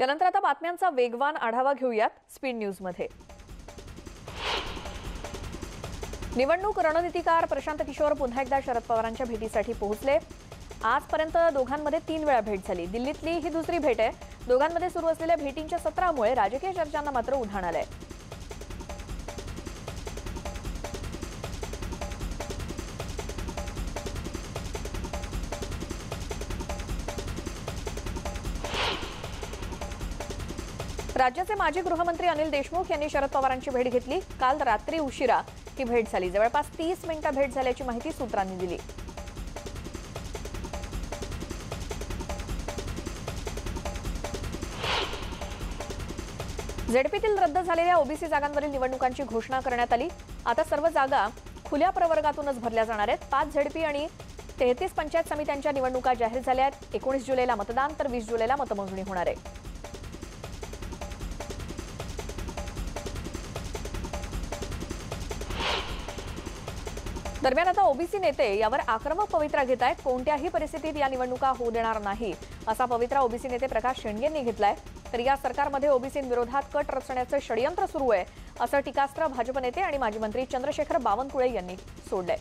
यानंतर आता बातम्यांचा वेगवान आढावा घेऊयात स्पीड न्यूजमध्ये. निवडणूक रणनीतीकार प्रशांत किशोर पुन्हा एकदा शरद पवारांच्या भेटीसाठी पोहोचले. आजपर्यंत दोघांमध्ये तीन वेळा भेट झाली. दिल्लीतली ही दुसरी भेट आहे. दोघांमध्ये सुरू असलेल्या भेटींच्या सत्रामुळे राजकीय चर्चांना मात्र उधाण आलंय. राज्याचे माजी गृहमंत्री अनिल देशमुख यांनी शरद पवारांची भेट घेतली. काल रात्री उशिरा ही भेट झाली. जवळपास तीस मिनिटं भेट झाल्याची माहिती सूत्रांनी दिली. झेडपीतील रद्द झालेल्या ओबीसी जागांवरील निवडणुकांची घोषणा करण्यात आली. आता सर्व जागा खुल्या प्रवर्गातूनच भरल्या जाणार आहेत. पाच झेडपी आणि तेहतीस पंचायत समित्यांच्या निवडणुका जाहीर झाल्या आहेत. एकोणीस जुलैला मतदान तर वीस जुलैला मतमोजणी होणार आहे. दरम्यान आता ओबीसी नेते यावर आक्रमक पवित्रा घेत आहेत. कोणत्याही परिस्थितीत या निवडणुका होऊ देणार नाही असा पवित्रा ओबीसी नेते प्रकाश शेंडगेंनी घेतलाय. तर या सरकारमध्ये ओबीसींविरोधात कट रचण्याचं षडयंत्र सुरू आहे असं टीकास्त्र भाजप नेते आणि माजी मंत्री चंद्रशेखर बावनकुळे यांनी सोडलंय.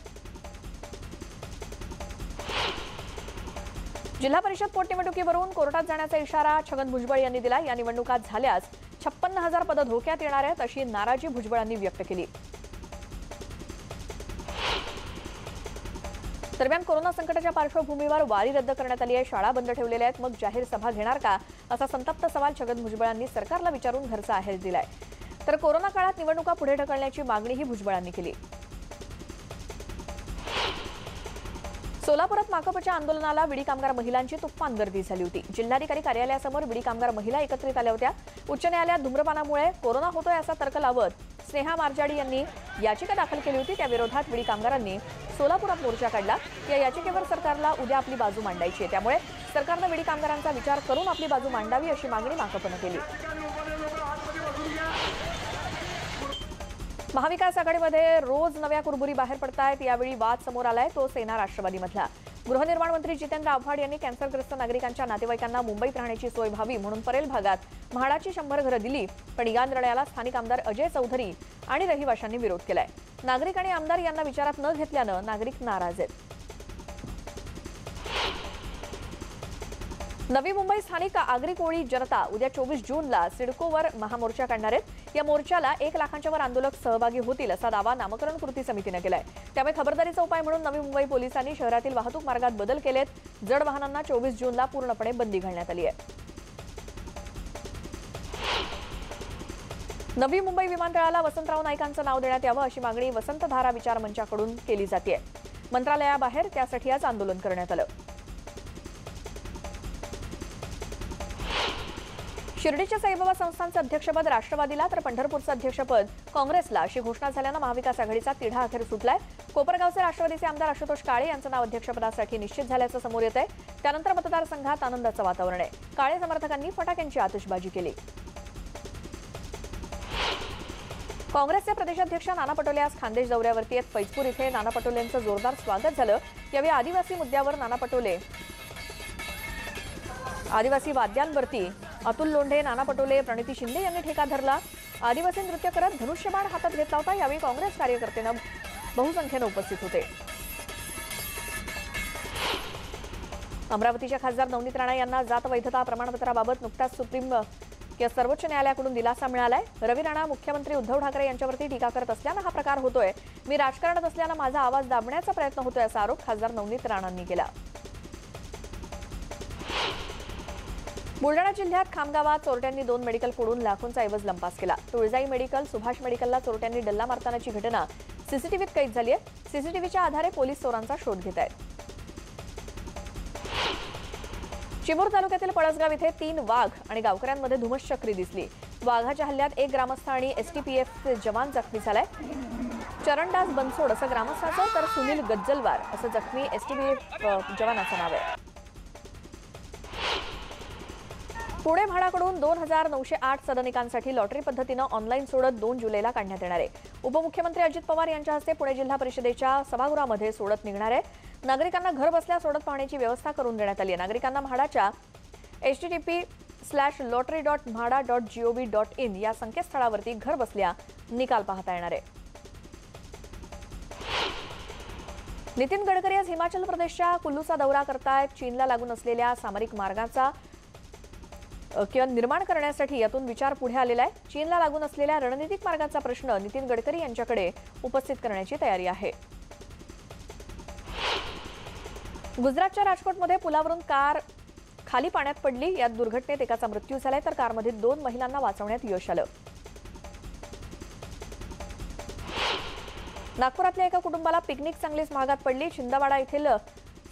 जिल्हा परिषद पोटनिवडणुकीवरून कोर्टात जाण्याचा इशारा छगन भुजबळ यांनी दिला. या निवडणुका झाल्यास छप्पन्न हजार पदं धोक्यात येणार आहेत अशी नाराजी भुजबळांनी व्यक्त केली. दरम्यान कोरोना संकटाच्या पार्श्वभूमीवर वारी रद्द करण्यात आली आहे. शाळा बंद ठेवलेल्या आहेत. मग जाहीर सभा घेणार का? असा संतप्त सवाल छगन भुजबळांनी सरकारला विचारून घरचा आहेर दिलाय. तर कोरोना काळात निवडणुका पुढे ढकलण्याची मागणीही भुजबळांनी केली. सोलापुरात माकपच्या आंदोलनाला विडी कामगार महिलांची तुफान गर्दी झाली होती. जिल्हाधिकारी कार्यालयासमोर विडी कामगार महिला एकत्रित आल्या होत्या. उच्च न्यायालयात धूम्रपानामुळे कोरोना होतोय असा तर्क लावत स्नेहा मारजाडी यांनी याचिका दाखल केली होती. त्याविरोधात विडी कामगारांनी सोलापुरात मोर्चा काढला. या याचिकेवर सरकारला उद्या आपली बाजू मांडायची आहे. त्यामुळे सरकारनं विडी कामगारांचा विचार करून आपली बाजू मांडावी अशी मागणी माकपनं केली. महाविकास आघाडीमध्ये रोज नव्या कुरबुरी बाहेर पडतायत. यावेळी वाद समोर आलाय. तो सेना राष्ट्रवादीमधला. गृहनिर्माण मंत्री जितेंद्र आव्हाड यांनी कॅन्सरग्रस्त नागरिकांच्या नातेवाईकांना मुंबईत राहण्याची सोय व्हावी म्हणून परेल भागात. म्हाडाची शंभर घरं दिली पण या निर्णयाला स्थानिक आमदार अजय चौधरी आणि रहिवाशांनी विरोध केलाय. नागरिक आणि आमदार यांना विचारात न घेतल्यानं नागरिक नाराज आहेत. नवी मुंबई स्थानिक आगरी कोळी जनता उद्या चोवीस जूनला सिडकोवर महामोर्चा काढणार आहेत. या मोर्चाला एक लाखांच्या वर आंदोलक सहभागी होतील असा दावा नामकरण कृती समितीनं केलाय. त्यामुळे खबरदारीचा उपाय म्हणून नवी मुंबई पोलिसांनी शहरातील वाहतूक मार्गात बदल केलेत. जड वाहनांना चोवीस जूनला पूर्णपणे बंदी घालण्यात आली आहे. नवी मुंबई विमानतळाला वसंतराव नाईकांचं नाव देण्यात यावं अशी मागणी वसंतधारा विचार मंचाकडून केली जाते मंत्रालयाबाहेर त्यासाठी आज आंदोलन करण्यात आलं. शिर्डीच्या साईबाबा संस्थांचं अध्यक्षपद राष्ट्रवादीला तर पंढरपूरचं अध्यक्षपद काँग्रेसला. अशी घोषणा झाल्यानं महाविकास आघाडीचा तिढा अखेर सुटलाय. कोपरगावचे राष्ट्रवादीचे आमदार आशुतोष काळे यांचं नाव अध्यक्षपदासाठी निश्चित झाल्याचं समोर येत आहे त्यानंतर मतदारसंघात आनंदाचं वातावरण आहे. काळे समर्थकांनी फटाक्यांची आतिषबाजी केली. काँग्रेसचे प्रदेशाध्यक्ष नाना पटोले आज खानदेश दौऱ्यावरती आहेत. फैजपूर इथे नाना पटोलेंचं जोरदार स्वागत झालं. यावेळी आदिवासी मुद्द्यावर नाना पटोले. आदिवासी वाद्यांवरती अतुल लोंढे नाना पटोले प्रणिती शिंदे यांनी ठेका धरला. आदिवासी नृत्य करत धनुष्यबाण हातात घेतला होता यावेळी काँग्रेस कार्यकर्त्यांना बहुसंख्येनं उपस्थित होते. अमरावतीच्या खासदार नवनीत राणा यांना जात वैधता प्रमाणपत्राबाबत नुकताच सुप्रीम या सर्वोच्च न्यायालयाकडून दिलासा मिळालाय. रवी राणा मुख्यमंत्री उद्धव ठाकरे यांच्यावरती टीका करत असल्यानं हा प्रकार होतोय. मी राजकारणात असल्यानं माझा आवाज दाबण्याचा प्रयत्न होतोय असा आरोप खासदार नवनीत राणांनी केला. बुलडाणा जिल्ह्यात खामगावात चोरट्यांनी दोन मेडिकल फोडून लाखोंचा ऐवज लंपास केला. तुळजाई मेडिकल सुभाष मेडिकलला चोरट्यांनी डल्ला मारतानाची घटना. सीसीटीव्हीत कैद झाली आहे. सीसीटीव्हीच्या आधारे पोलीस चोरांचा शोध घेत आहेत. चिमूर तालुक्यातील पळसगाव इथे तीन वाघ आणि गावकऱ्यांमध्ये धुमश्चक्री दिसली. वाघाच्या हल्ल्यात एक ग्रामस्थ आणि एसटीपीएफ जवान जखमी झालाय. चरणदास बनसोड असं ग्रामस्थाचं तर सुनील गज्जलवार असं जखमी एसटीपीएफ जवानाचं नाव आहे. पुणे म्हाडाकडून दोन हजार नऊशे आठ सदनिकांसाठी लॉटरी पद्धतीनं ऑनलाईन सोडत दोन जुलैला काढण्यात येणार आहे. उपमुख्यमंत्री अजित पवार यांच्या हस्ते पुणे जिल्हा परिषदेच्या सभागृहामध्ये सोडत निघणार आहे. नागरिकांना घर बसल्या सोडत पाहण्याची व्यवस्था करून देण्यात आली आहे. नागरिकांना म्हाडाच्या HTTP slash lottery dot MHADA dot GOV dot in या संकेतस्थळावरती घर बसल्या निकाल पाहता येणार आहे. नितीन गडकरी आज हिमाचल प्रदेशच्या कुल्लूचा दौरा करतायत. चीनला लागून असलेल्या सामरिक मार्गाचा किंवा निर्माण करण्यासाठी यातून विचार पुढे आलेला आहे. चीनला लागून असलेल्या रणनीतिक मार्गाचा प्रश्न नितीन गडकरी यांच्याकडे उपस्थित करण्याची तयारी आहे. गुजरातच्या राजकोटमध्ये पुलावरून कार खाली पाण्यात पडली. यात दुर्घटनेत एकाचा मृत्यू झालाय तर कारमध्ये दोन महिलांना वाचवण्यात यश आलं. नागपुरातल्या एका कुटुंबाला पिकनिक चांगलीच महागात पडली. छिंदवाडा येथील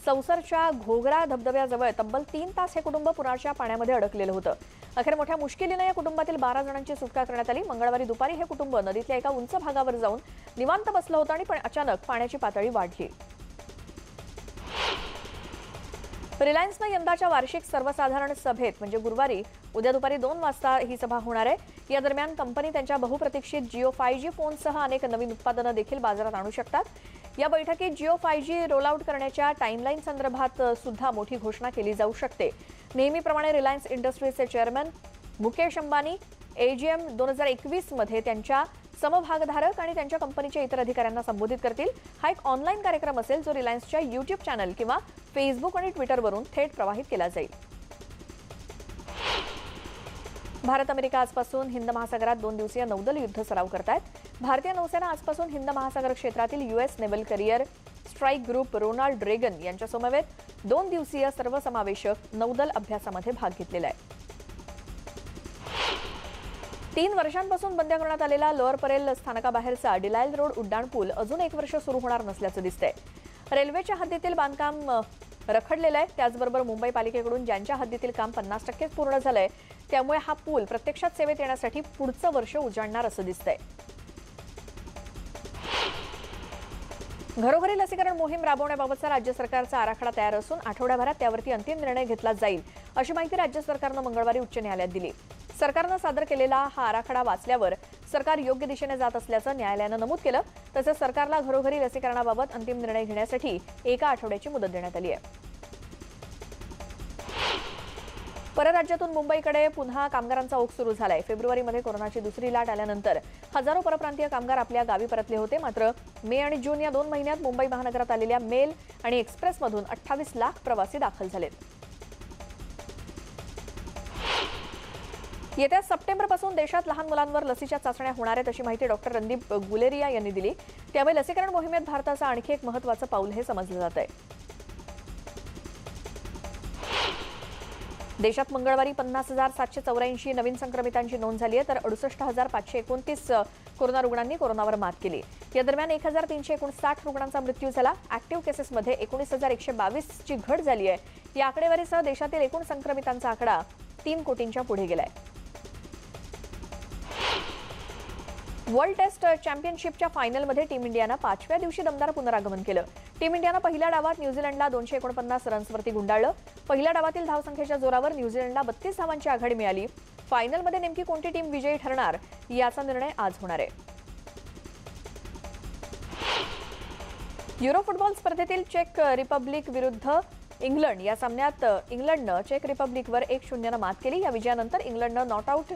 संसरच्या घोगरा धबधब्याजवळ तब्बल तीन तास हे कुटुंब पुराच्या पाण्यामध्ये अडकलेलं होतं. अखेर मोठ्या मुश्किलीनं या कुटुंबातील बारा जणांची सुटका करण्यात आली. मंगळवारी दुपारी हे कुटुंब नदीतल्या एका उंच भागावर जाऊन निवांत बसलं होतं आणि पण अचानक पाण्याची पातळी वाढली. रिलायन्सनं यंदाच्या वार्षिक सर्वसाधारण सभेत म्हणजे गुरुवारी उद्या दुपारी दोन वाजता ही सभा होणार आहे. या दरम्यान कंपनी त्यांच्या बहुप्रतीक्षित जिओ फाय जी फोनसह अनेक नवीन उत्पादनं देखील बाजारात आणू शकतात. या बैठकीत Jio five G roll out करण्याच्या टाईमलाईन संदर्भात सुद्धा मोठी घोषणा केली जाऊ शकते. नेहमीप्रमाणे रिलायन्स इंडस्ट्रीजचे चेअरमन मुकेश अंबानी एजीएम दोन हजार एकवीसमध्ये त्यांच्या समभागधारक आणि त्यांच्या कंपनीच्या इतर अधिकाऱ्यांना संबोधित करतील. हा एक ऑनलाईन कार्यक्रम असेल जो रिलायन्सच्या युट्यूब चॅनल किंवा फेसबुक आणि ट्विटरवरून थेट प्रवाहित केला जाईल. भारत अमेरिका आजपासून हिंद महासागरात दोन दिवसीय नौदल युद्ध सराव करतायत. भारतीय नौसेना आजपासून हिंद महासागर क्षेत्रातील US naval carrier strike group Ronald Reagan यांच्या समवेत दोन दिवसीय सर्वसमावेशक नौदल अभ्यासामध्ये भाग घेतलेला आहे. तीन वर्षांपासून बंद करण्यात आलेला लोअर परेल स्थानकाबाहेरचा डिलायल रोड उड्डाणपूल अजून एक वर्ष सुरू होणार नसल्याचं दिसतंय. रेल्वेच्या हद्दीतील बांधकाम रखडलेलं आहे. त्याचबरोबर मुंबई पालिकेकडून ज्यांच्या हद्दीतील काम पन्नास टक्केच पूर्ण झालंय त्यामुळे हा पूल प्रत्यक्षात सेवेत येण्यासाठी पुढचं वर्ष उजाडणार असं दिसतंय. घरोघरी लसीकरण मोहीम राबवण्याबाबतचा राज्य सरकारचा आराखडा तयार असून आठवड्याभरात त्यावरती अंतिम निर्णय घेतला जाईल अशी माहिती राज्य सरकारनं मंगळवारी उच्च न्यायालयात दिली. सरकारनं सादर केलेला हा आराखडा वाचल्यावर सरकार योग्य दिशेने जात असल्याचं न्यायालयानं नमूद केलं. तसंच सरकारला घरोघरी लसीकरणाबाबत अंतिम निर्णय घेण्यासाठी एका आठवड्याची मुदत देण्यात आली आहे. परराज्यातून मुंबईकडे पुन्हा कामगारांचा ओघ सुरू झालाय. फेब्रुवारीमध्ये कोरोनाची दुसरी लाट आल्यानंतर हजारो परप्रांतीय कामगार आपल्या गावी परतले होते. मात्र मे आणि जून या दोन महिन्यात मुंबई महानगरात आलेल्या मेल आणि एक्सप्रेसमधून अठ्ठावीस लाख प्रवासी दाखल झालेत. येत्या सप्टेंबरपासून देशात लहान मुलांवर लसीच्या चाचण्या होणार आहेत अशी माहिती डॉक्टर रणदीप गुलेरिया यांनी दिली. त्यामुळे लसीकरण मोहिमेत भारताचं आणखी एक महत्वाचं पाऊल हे समजलं जात आहे देशात मंगळवारी पन्नास हजार सातशे चौऱ्याऐंशी नवीन संक्रमितांची नोंद झाली आहे तर अडुसष्ट हजार पाचशे एकोणतीस कोरोना रुग्णांनी कोरोनावर मात केली या दरम्यान एक हजार तीनशे एकोणसाठ रुग्णांचा मृत्यू झाला. ऍक्टिव्ह केसेसमध्ये एकोणीस हजार एकशे बावीसची घट झाली आहे. या आकडेवारीसह देशातील एकूण संक्रमितांचा आकडा तीन कोटींच्या पुढे गेलाय. वर्ल्ड टेस्ट चॅम्पियनशिपच्या फायनलमध्ये टीम इंडियानं पाचव्या दिवशी दमदार पुनरागमन केलं. टीम इंडियानं पहिल्या डावात न्यूझीलंडला दोनशे एकोणपन्नास रन्सवरती गुंडाळलं. पहिल्या डावातील धावसंख्येच्या जोरावर न्यूझीलंडला बत्तीस धावांची आघाडी मिळाली. फायनलमध्ये नेमकी कोणती टीम विजयी ठरणार याचा निर्णय आज होणार आहे. युरो फुटबॉल स्पर्धेतील चेक रिपब्लिक विरुद्ध इंग्लंड या सामन्यात इंग्लंडनं चेक रिपब्लिकवर एक शून्यनं मात केली. या विजयानंतर इंग्लंडनं नॉट आउट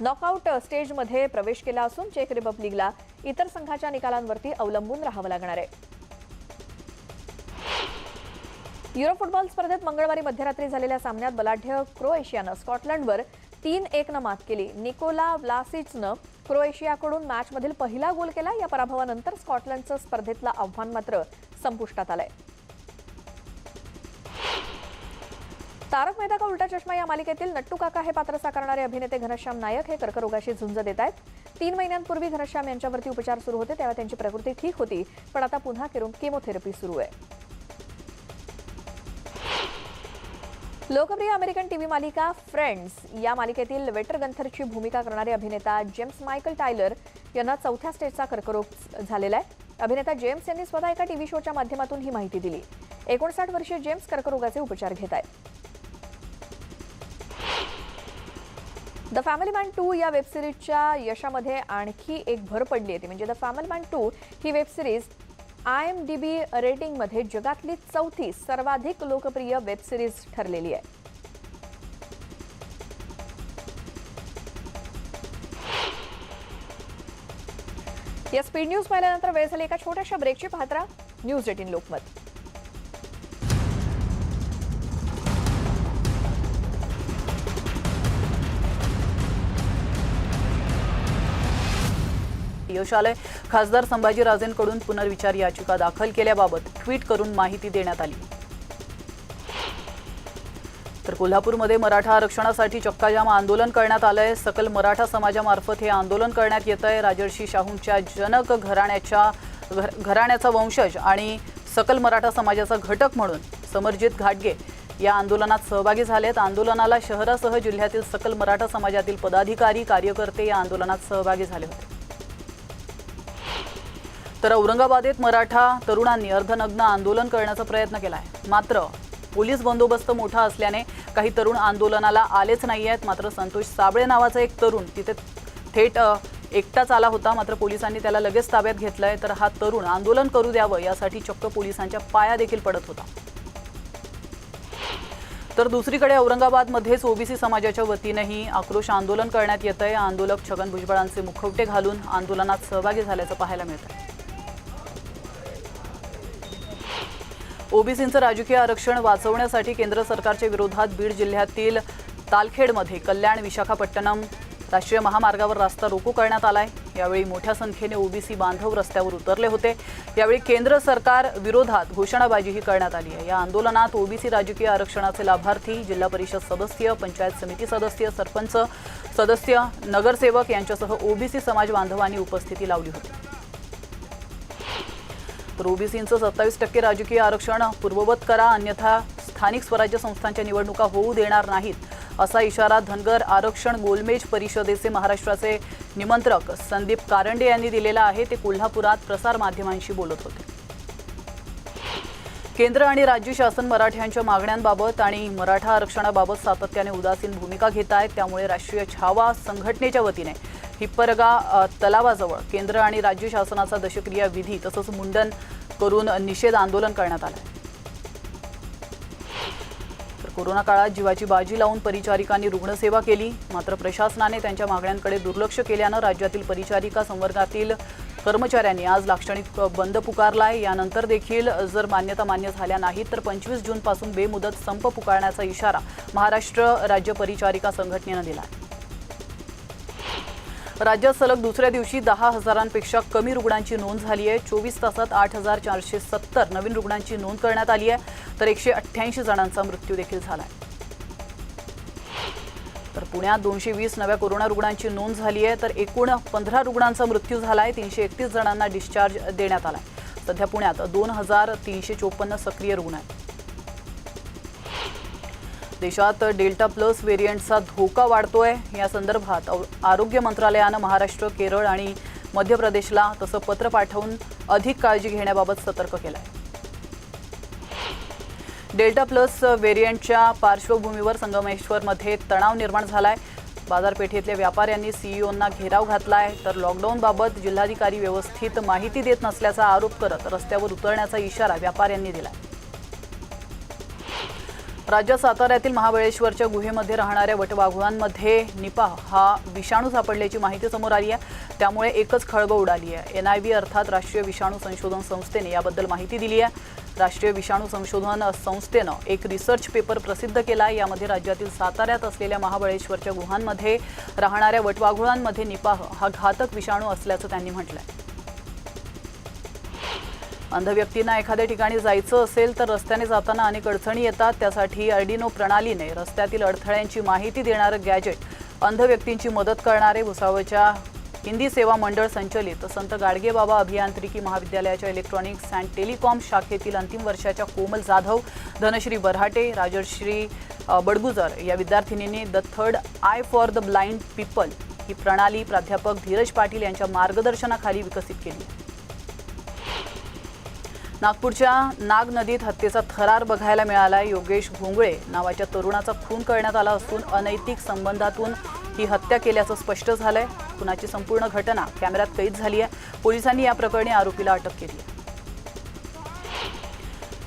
नॉकआउट स्टेजमध्ये प्रवेश केला असून चेक रिपब्लिकला इतर संघाच्या निकालांवरती अवलंबून राहावं लागणार आहे. युरो फुटबॉल स्पर्धेत मंगळवारी मध्यरात्री झालेल्या सामन्यात बलाढ्य क्रोएशियानं स्कॉटलंडवर तीन एकनं मात केली. निकोला व्लासिचनं क्रोएशियाकडून मॅचमधील पहिला गोल केला. या पराभवानंतर स्कॉटलंडचं स्पर्धेतलं आव्हान मात्र संपुष्टात आलंय. तारक मेहता का उलटा चष्मा या मालिकेतील नट्टू काका हे पात्र साकारणारे अभिनेते घनश्याम नायक हे कर्करोगाशी झुंज देत आहेत. तीन महिन्यांपूर्वी घनश्याम यांच्यावरती उपचार सुरू होते तेव्हा त्यांची प्रकृती ठीक होती पण आता पुन्हा केमोथेरपी सुरू आहे. लोकप्रिय अमेरिकन टीव्ही मालिका फ्रेंड्स या मालिकेतील वेटर गंथरची भूमिका करणारे अभिनेता जेम्स मायकल टायलर यांना चौथ्या स्टेजचा कर्करोग झालेला आहे. अभिनेता जेम्स यांनी स्वतः एका टीव्ही शोच्या माध्यमातून ही माहिती दिली. एकोणसाठ वर्षीय जेम्स कर्करोगाचे उपचार घेत आहेत. द फॅमिली मॅन टू या वेबसिरीजच्या यशामध्ये आणखी एक भर पडली होती. म्हणजे the family man two he web series I M D B रेटिंगमध्ये जगातली चौथी सर्वाधिक लोकप्रिय वेबसिरीज ठरलेली आहे. या स्पीड न्यूज पाहिल्यानंतर वेळ झाली. एका छोट्याशा ब्रेकची पाहत्रा न्यूज एटीन लोकमत. यश आलंय खासदार संभाजीराजेंकडून पुनर्विचार याचिका दाखल केल्याबाबत ट्विट करून माहिती देण्यात आली. तर कोल्हापूरमध्ये मराठा आरक्षणासाठी चक्काजाम आंदोलन करण्यात आलंय. सकल मराठा समाजामार्फत हे आंदोलन करण्यात येत आहे राजर्षी शाहूंच्या जनक घराण्याच्या घ- घराण्याचा वंशज आणि सकल मराठा समाजाचा घटक म्हणून समरजित घाटगे या आंदोलनात सहभागी झालेत. आंदोलनाला शहरासह जिल्ह्यातील सकल मराठा समाजातील पदाधिकारी कार्यकर्ते या आंदोलनात सहभागी झाले होते. तर औरंगाबादेत मराठा तरुणांनी अर्धनग्न आंदोलन करण्याचा प्रयत्न केला आहे मात्र पोलीस बंदोबस्त मोठा असल्याने काही तरुण आंदोलनाला आलेच नाही आहेत मात्र संतोष साबळे नावाचा एक तरुण तिथे थेट एकटाच आला होता. मात्र पोलिसांनी त्याला लगेच ताब्यात घेतलंय. तर हा तरुण आंदोलन करू द्यावं यासाठी चक्क पोलिसांच्या पाया देखील पडत होता. तर दुसरीकडे औरंगाबादमध्येच ओबीसी समाजाच्या वतीनंही आक्रोश आंदोलन करण्यात येत आहे आंदोलक छगन भुजबळांचे मुखवटे घालून आंदोलनात सहभागी झाल्याचं पाहायला मिळत आहे ओबीसींचं राजकीय आरक्षण वाचवण्यासाठी केंद्र सरकारच्या विरोधात बीड जिल्ह्यातील तालखेडमध्ये कल्याण विशाखापट्टणम राष्ट्रीय महामार्गावर रास्ता रोको करण्यात आलाय. यावेळी मोठ्या संख्येने ओबीसी बांधव रस्त्यावर उतरले होते. यावेळी केंद्र सरकार विरोधात घोषणाबाजीही करण्यात आली आहे. या आंदोलनात ओबीसी राजकीय आरक्षणाचे लाभार्थी जिल्हा परिषद सदस्य पंचायत समिती सदस्य सरपंच सदस्य नगरसेवक यांच्यासह ओबीसी समाज बांधवांनी उपस्थिती लावली होती. तर ओबीसींचं सत्तावीस टक्के राजकीय आरक्षण पूर्ववत करा अन्यथा स्थानिक स्वराज्य संस्थांच्या निवडणुका होऊ देणार नाहीत असा इशारा धनगर आरक्षण गोलमेज परिषदेचे महाराष्ट्राचे निमंत्रक संदीप कारंडे यांनी दिलेला आहे. ते कोल्हापुरात प्रसारमाध्यमांशी बोलत होते. केंद्र आणि राज्य शासन मराठ्यांच्या मागण्यांबाबत आणि मराठा आरक्षणाबाबत सातत्याने उदासीन भूमिका घेत आहेत त्यामुळे राष्ट्रीय छावा संघटनेच्या वतीने हिप्परगा तलावाजवळ केंद्र आणि राज्य शासनाचा दशक्रिया विधी तसंच मुंडन करून निषेध आंदोलन करण्यात आलं आहे तर कोरोना काळात जीवाची बाजी लावून परिचारिकांनी रुग्णसेवा केली. मात्र प्रशासनाने त्यांच्या मागण्यांकडे दुर्लक्ष केल्यानं राज्यातील परिचारिका संवर्गातील कर्मचाऱ्यांनी आज लाक्षणिक बंद पुकारलाय. यानंतर देखील जर मान्यता मान्य झाल्या नाहीत तर पंचवीस जूनपासून बेमुदत संप पुकारण्याचा इशारा महाराष्ट्र राज्य परिचारिका संघटनेनं दिला आहे राज्यात सलग दुसऱ्या दिवशी दहा हजारांपेक्षा कमी रुग्णांची नोंद झाली आहे. चोवीस तासात आठ हजार चारशे सत्तर नवीन रुग्णांची नोंद करण्यात आली आहे. तर एकशे अठ्ठ्याऐंशी जणांचा मृत्यू देखील झाला आहे. तर पुण्यात दोनशे वीस नव्या कोरोना रुग्णांची नोंद झाली आहे. तर एकूण पंधरा रुग्णांचा मृत्यू झाला आहे. तीनशे एकतीस जणांना डिस्चार्ज देण्यात आला आहे. सध्या पुण्यात दोन हजार तीनशे चोपन्न सक्रिय रुग्ण आहेत. देशात डेल्टा प्लस व्हेरियंटचा धोका वाढतोय. या संदर्भात आरोग्य मंत्रालयानं महाराष्ट्र केरळ आणि मध्य प्रदेशला तसं पत्र पाठवून अधिक काळजी घेण्याबाबत सतर्क केलं आहे डेल्टा प्लस व्हेरियंटच्या पार्श्वभूमीवर संगमेश्वरमध्ये तणाव निर्माण झालाय. बाजारपेठेतल्या व्यापाऱ्यांनी सीईओंना घेराव घातलाय. तर लॉकडाऊनबाबत जिल्हाधिकारी व्यवस्थित माहिती देत नसल्याचा आरोप करत रस्त्यावर उतरण्याचा इशारा व्यापाऱ्यांनी दिलाय. राज्यात साताऱ्यातील महाबळेश्वरच्या गुहेमध्ये राहणाऱ्या वटवाघुळांमध्ये निपाह हा विषाणू सापडल्याची माहिती समोर आली आहे. त्यामुळे एकच खळबळ उडाली आहे. एन आय व्ही अर्थात राष्ट्रीय विषाणू संशोधन संस्थेने याबद्दल माहिती दिली आहे. राष्ट्रीय विषाणू संशोधन संस्थेनं एक रिसर्च पेपर प्रसिद्ध केला आहे. यामध्ये राज्यातील साताऱ्यात असलेल्या महाबळेश्वरच्या गुहांमध्ये राहणाऱ्या वटवाघुळांमध्ये निपाह हा घातक विषाणू असल्याचं त्यांनी म्हटलं आहे अंध व्यक्तींना एखाद्या ठिकाणी जायचं असेल तर रस्त्याने जाताना अनेक अडचणी येतात. त्यासाठी अर्डिनो प्रणालीने रस्त्यातील अडथळ्यांची माहिती देणारं गॅजेट अंध व्यक्तींची मदत करणारे भुसावळच्या हिंदी सेवा मंडळ संचलित संत गाडगेबाबा अभियांत्रिकी महाविद्यालयाच्या इलेक्ट्रॉनिक्स अँड टेलिकॉम शाखेतील अंतिम वर्षाच्या कोमल जाधव धनश्री बऱ्हाटे राजश्री बडगुजर या विद्यार्थिनींनी the third eye for the blind people ही प्रणाली प्राध्यापक धीरज पाटील यांच्या मार्गदर्शनाखाली विकसित केली. आहे नागपूरच्या नाग नदीत हत्येचा थरार बघायला मिळाला योगेश भोंगळे नावाच्या तरुणाचा खून करण्यात आला असून अनैतिक संबंधातून ही हत्या केल्याचं स्पष्ट झालंय. खुनाची संपूर्ण घटना कॅमेऱ्यात कैद झाली आहे पोलिसांनी या प्रकरणी आरोपीला अटक केली आहे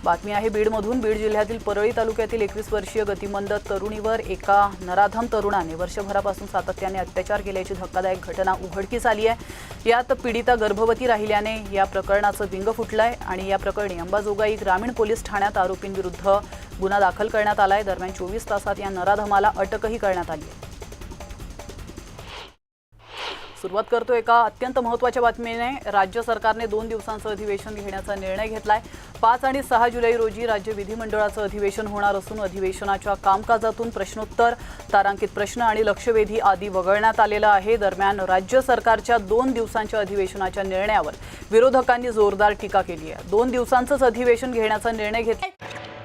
बातमी आहे बीडमधून बीड जिल्ह्यातील परळी तालुक्यातील एकवीस वर्षीय गतिमंद तरुणीवर एका नराधम तरुणाने वर्षभरापासून सातत्याने अत्याचार केल्याची धक्कादायक घटना उघडकीस आली आहे. यात पीडिता गर्भवती राहिल्याने या प्रकरणाचं विंग फुटलंय आणि या प्रकरणी अंबाजोगाई ग्रामीण पोलीस ठाण्यात आरोपींविरुद्ध गुन्हा दाखल करण्यात आला आहे दरम्यान चोवीस तासात या नराधमाला अटकही करण्यात आली आहे. सुरुवात करतो एका अत्यंत महत्त्वाच्या बातमीने. राज्य सरकारने दोन दिवसांचं अधिवेशन घेण्याचा निर्णय घेतलाय. पाच आणि सहा जुलै रोजी राज्य विधिमंडळाचं अधिवेशन होणार असून अधिवेशनाच्या कामकाजातून प्रश्नोत्तर तारांकित प्रश्न आणि लक्षवेधी आदी वगळण्यात आलेलं आहे. दरम्यान राज्य सरकारच्या दोन दिवसांच्या अधिवेशनाच्या निर्णयावर विरोधकांनी जोरदार टीका केली आहे. दोन दिवसांचंच अधिवेशन घेण्याचा निर्णय घेतला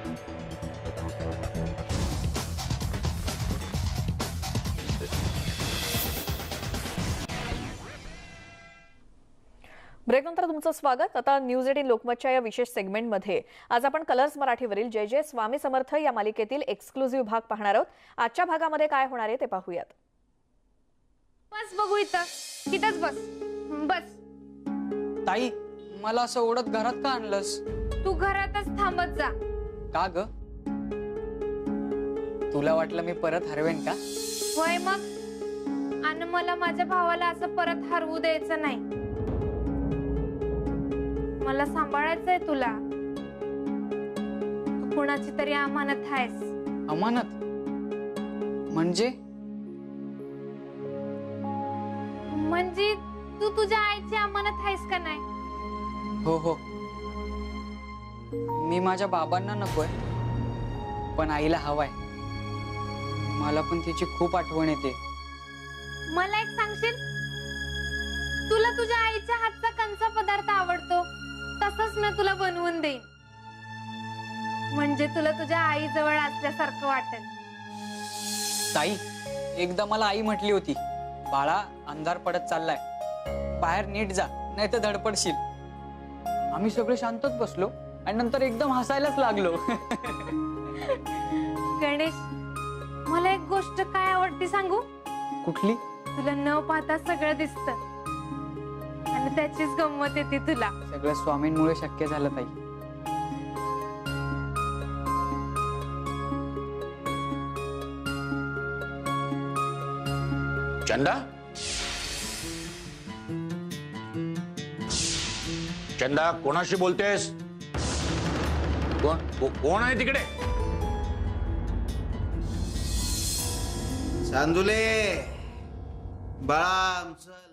ब्रेकनंतर तुमचं स्वागत. आता न्यूज एटीन लोकमतच्या या विशेष सेगमेंटमध्ये आज आपण कलर्स मराठीवरील जय जय स्वामी समर्थ या मालिकेतील एक्सक्लुझिव्ह भाग पाहणार आहोत. आजच्या भागामध्ये काय होणार आहे ते पाहूयात. बस बघू इथं. तिथंच बस. बस. ताई मला असं ओढत घरात का आणलंस? तू घरातच थांबत जा. का ग? तुला वाटलं मी परत हरवेन का? होय मग? आणि मला माझ्या भावाला असं परत हरवू द्यायचं नाही. मला सांभाळायचंय तुला. तू कुणाची तरी अमानत आहेस. अमानत? म्हणजे? म्हणजे तू तुझ्या आईची अमानत आहेस का नाही? हो हो. मी माझ्या बाबांना नकोय पण आईला हवाय. मला पण तिची खूप आठवण येते. मला एक सांगशील? तुला तुझ्या आईच्या हातचा कंचा पदार्थ आवडतो. तसंच मी तुला बनवून देईन. म्हणजे तुला तुझ्या आई जवळ असल्यासारखं वाटेल. ताई एकदा मला आई म्हटली होती बाळा अंधार पडत चाललाय. बाहेर नीट जा नाही तर धडपडशील. आम्ही सगळे शांतच बसलो आणि नंतर एकदम हसायलाच लागलो. गणेश मला एक गोष्ट काय आवडती सांगू? कुठली? तुला न पाहता सगळं दिसत. आणि त्याचीच गंमत येते तुला. सगळं स्वामींमुळे शक्य झालं ताई. चंदा? चंदा कोणाशी बोलतेस? कोण कोण आहे तिकडे? चांदुले बाळा आमचं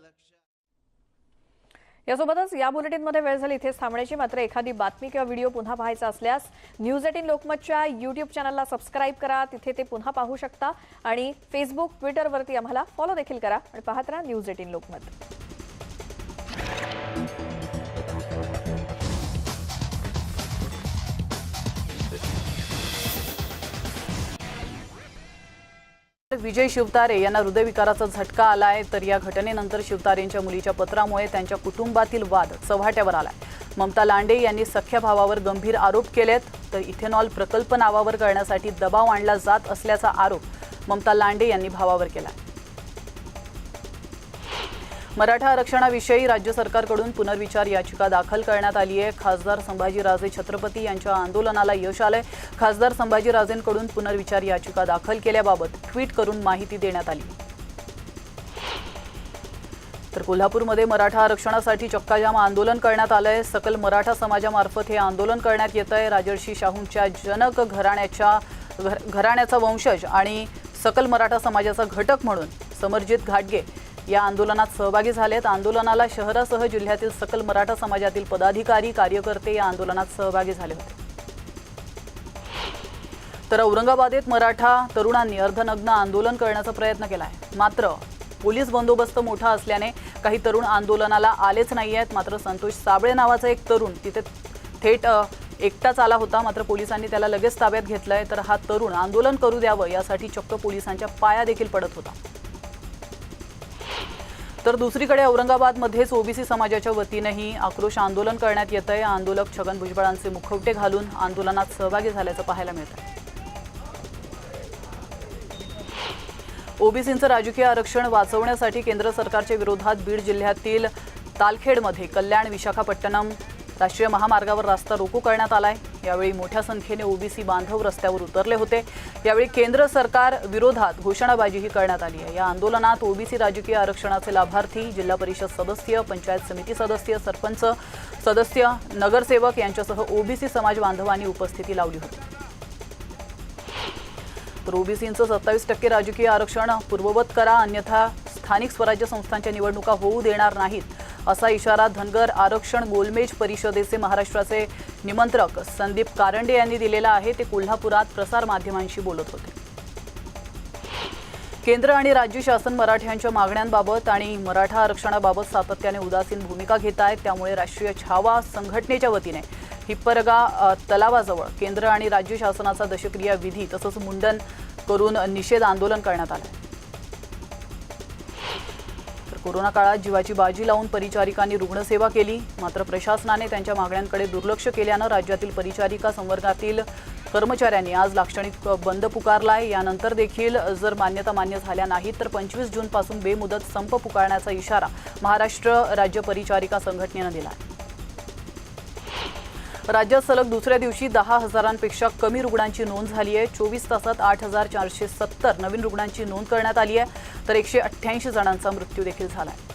यासोबतच या बुलेटिनमध्ये वेळ झाली इथेच थांबण्याची. मात्र एखादी बातमी किंवा व्हिडिओ पुन्हा पाहायचा असल्यास न्यूज एटीन लोकमतच्या यूट्यूब चॅनलला सबस्क्राईब करा. तिथे ते पुन्हा पाहू शकता. आणि फेसबुक ट्विटरवरती आम्हाला फॉलो देखील करा आणि पाहत राहा न्यूज एटीन लोकमत. विजय शिवतारे यांना हृदयविकाराचा झटका आलाय. तर या घटनेनंतर शिवतारेंच्या मुलीच्या पत्रामुळे त्यांच्या कुटुंबातील वाद चव्हाट्यावर आलाय. ममता लांडे यांनी सख्या भावावर गंभीर आरोप केलेत. तर इथेनॉल प्रकल्प नावावर करण्यासाठी दबाव आणला जात असल्याचा आरोप ममता लांडे यांनी भावावर केला मराठा आरक्षणाविषयी राज्य सरकारकडून पुनर्विचार याचिका दाखल करण्यात आली आहे. खासदार संभाजीराजे छत्रपती यांच्या आंदोलनाला यश आलंय. खासदार संभाजीराजेंकडून पुनर्विचार याचिका दाखल केल्याबाबत ट्विट करून माहिती देण्यात आली. तर कोल्हापूरमध्ये मराठा आरक्षणासाठी चक्काजाम आंदोलन करण्यात आलंय. सकल मराठा समाजामार्फत हे आंदोलन करण्यात येत आहे राजर्षी शाहूंच्या जनक घराण्याच्या घ- घराण्याचा वंशज आणि सकल मराठा समाजाचा घटक म्हणून समरजित घाटगे या आंदोलनात सहभागी झालेत. आंदोलनाला शहरासह जिल्ह्यातील सकल मराठा समाजातील पदाधिकारी कार्यकर्ते या आंदोलनात सहभागी झाले होते. तर औरंगाबादेत मराठा तरुणांनी अर्धनग्न आंदोलन करण्याचा प्रयत्न केला आहे मात्र पोलीस बंदोबस्त मोठा असल्याने काही तरुण आंदोलनाला आलेच नाही आहेत मात्र संतोष साबळे नावाचा एक तरुण तिथे थेट एकटाच आला होता. मात्र पोलिसांनी त्याला लगेच ताब्यात घेतलंय. तर हा तरुण आंदोलन करू द्यावं यासाठी चक्क पोलिसांच्या पाया देखील पडत होता. तर दुसरीकडे औरंगाबादमध्येच ओबीसी समाजाच्या वतीनंही आक्रोश आंदोलन करण्यात येत आहे आंदोलक छगन भुजबळांचे मुखवटे घालून आंदोलनात सहभागी झाल्याचं पाहायला मिळत आहे ओबीसींचं राजकीय आरक्षण वाचवण्यासाठी केंद्र सरकारच्या विरोधात बीड जिल्ह्यातील तालखेडमध्ये कल्याण विशाखापट्टणम राष्ट्रीय महामार्गावर रास्ता रोको करण्यात आलाय. यावेळी मोठ्या संख्येने ओबीसी बांधव रस्त्यावर उतरले होते. यावेळी केंद्र सरकार विरोधात घोषणाबाजीही करण्यात आली आहे. या आंदोलनात ओबीसी राजकीय आरक्षणाचे लाभार्थी जिल्हा परिषद सदस्य पंचायत समिती सदस्य सरपंच सदस्य नगरसेवक यांच्यासह ओबीसी समाज बांधवांनी उपस्थिती लावली होती. तर ओबीसींचं सत्तावीस टक्के राजकीय आरक्षण पूर्ववत करा अन्यथा स्थानिक स्वराज्य संस्थांच्या निवडणुका होऊ देणार नाहीत. असा इशारा धनगर आरक्षण गोलमेज परिषदेचे महाराष्ट्राचे निमंत्रक संदीप कारंडे यांनी दिलेला आहे. ते कोल्हापुरात प्रसार माध्यमांशी बोलत होते. केंद्र आणि राज्य शासन मराठ्यांच्या मागण्यांबाबत आणि मराठा आरक्षणाबाबत सातत्याने उदासीन भूमिका घेत आहेत. त्यामुळे राष्ट्रीय छावा संघटनेच्या वतीने हिप्परगा तलावाजवळ केंद्र आणि राज्य शासनाचा दशक्रिया विधी तसंच मुंडन करून निषेध आंदोलन करण्यात आलं कोरोना काळात जीवाची बाजी लावून परिचारिकांनी रुग्णसेवा केली. मात्र प्रशासनाने त्यांच्या मागण्यांकडे दुर्लक्ष केल्यानं राज्यातील परिचारिका संवर्गातील कर्मचाऱ्यांनी आज लाक्षणिक बंद पुकारलाय. यानंतर देखील जर मान्यता मान्य झाल्या नाहीत तर पंचवीस जूनपासून बेमुदत संप पुकारण्याचा इशारा महाराष्ट्र राज्य परिचारिका संघटनेनं दिला राज्यात सलग दुसऱ्या दिवशी दहा हजारांपेक्षा कमी रुग्णांची नोंद झाली आहे चोवीस तासात आठ हजार चारशे सत्तर नवीन रुग्णांची नोंद करण्यात आली आहे तर एकशे अठ्ठ्याऐंशी जणांचा मृत्यू देखील झाला आहे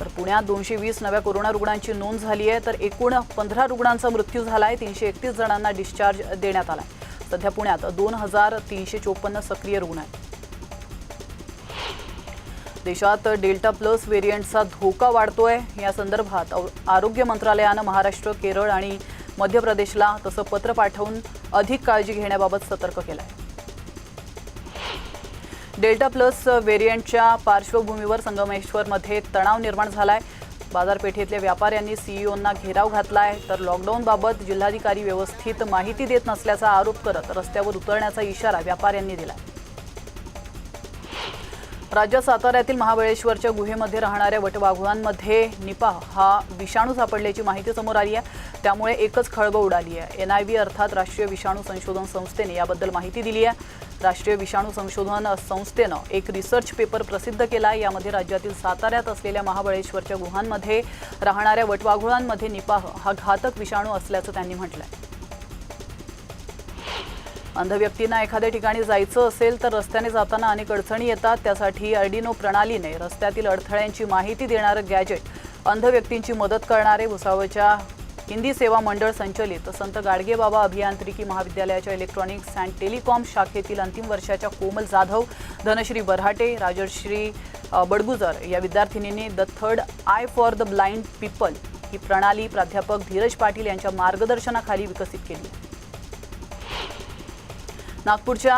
तर पुण्यात दोनशे वीस नव्या कोरोना रुग्णांची नोंद झाली आहे तर एकूण पंधरा रुग्णांचा मृत्यू झाला आहे तीनशे एकतीस जणांना डिस्चार्ज देण्यात आला आहे सध्या पुण्यात दोन हजार तीनशे चोपन्न सक्रिय रुग्ण आहेत. देशात डेल्टा प्लस व्हेरियंटचा धोका वाढतोय. या संदर्भात आरोग्य मंत्रालयानं महाराष्ट्र केरळ आणि मध्य प्रदेशला तसं पत्र पाठवून अधिक काळजी घेण्याबाबत सतर्क केलं आहे डेल्टा प्लस व्हेरियंटच्या पार्श्वभूमीवर संगमेश्वरमध्ये तणाव निर्माण झाला आहे बाजारपेठेतल्या व्यापाऱ्यांनी सीईओंना घेराव घातला आहे तर लॉकडाऊनबाबत जिल्हाधिकारी व्यवस्थित माहिती देत नसल्याचा आरोप करत रस्त्यावर उतरण्याचा इशारा व्यापाऱ्यांनी दिला आहे राज्यात साताऱ्यातील महाबळेश्वरच्या गुहेमध्ये राहणाऱ्या वटवाघुळांमध्ये निपाह हा विषाणू सापडल्याची माहिती समोर आली आहे. त्यामुळे एकच खळबळ उडाली आहे. एन आय व्ही अर्थात राष्ट्रीय विषाणू संशोधन संस्थेने याबद्दल माहिती दिली आहे. राष्ट्रीय विषाणू संशोधन संस्थेनं एक रिसर्च पेपर प्रसिद्ध केला आहे. यामध्ये राज्यातील साताऱ्यात असलेल्या महाबळेश्वरच्या गुहांमध्ये राहणाऱ्या वटवाघुळांमध्ये निपाह हा घातक विषाणू असल्याचं त्यांनी म्हटलं आहे अंध व्यक्तींना एखाद्या ठिकाणी जायचं असेल तर रस्त्याने जाताना अनेक अडचणी येतात त्यासाठी अर्डिनो प्रणालीने रस्त्यातील अडथळ्यांची माहिती देणारं गॅजेट अंध व्यक्तींची मदत करणारे भुसावळच्या हिंदी सेवा मंडळ संचलित संत गाडगेबाबा अभियांत्रिकी महाविद्यालयाच्या इलेक्ट्रॉनिक्स अँड टेलिकॉम शाखेतील अंतिम वर्षाच्या कोमल जाधव धनश्री बऱ्हाटे राजश्री बडगुजर या विद्यार्थिनींनी the third eye for the blind people ही प्रणाली प्राध्यापक धीरज पाटील यांच्या मार्गदर्शनाखाली विकसित केली आहे. नागपूरच्या